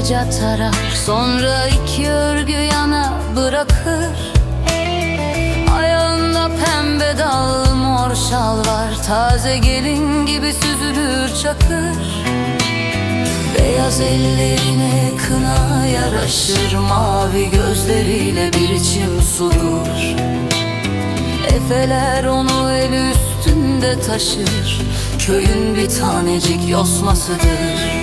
sarar Sonra iki örgü yana bırakır. Ayağında pembe dallı mor şal var Taze gelin gibi süzülür çakır. Beyaz ellerine kına yaraşır Mavi gözleriyle bir içim sudur. Efeler onu el üstünde taşır Köyün bir tanecik yosmasıdır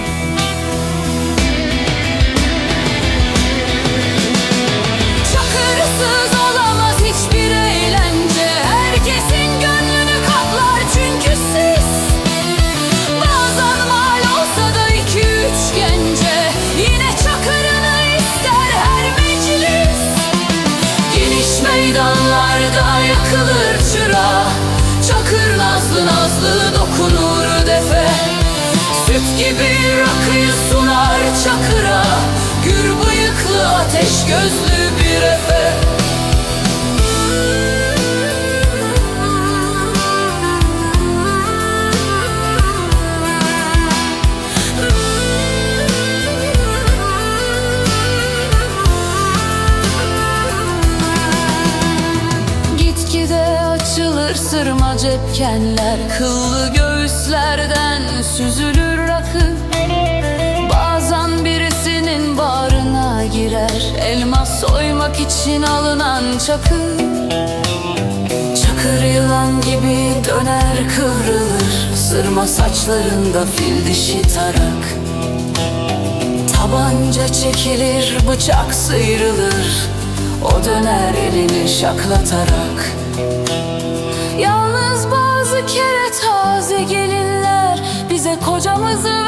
yakılır çıra Çakır nazlı nazlı dokunur defe. Süt gibi rakıyı sunar çakıra Gür bıyıklı ateş gözlü bir efe sırma cepkenler Kıllı göğüslerden süzülür rakı. Bazen birisinin bağrına girer Elmas soymak için alınan çakır Çakır yılan gibi döner kıvrılır Sırma saçlarında fil dişi tarak. Tabanca çekilir, bıçak sıyrılır O döner elini şaklatarak gelinler Bize kocamızı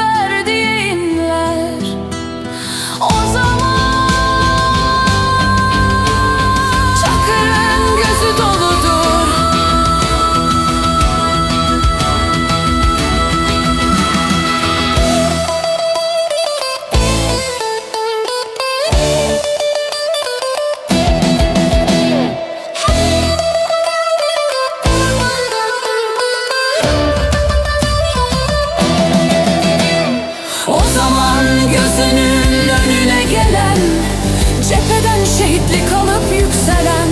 Cepheden şehitlik alıp yükselen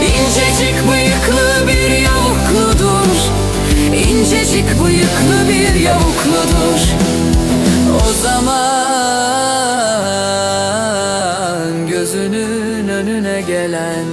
İncecik bıyıklı bir yavukludur. İncecik bıyıklı bir yavukludur. O zaman gözünün önüne gelen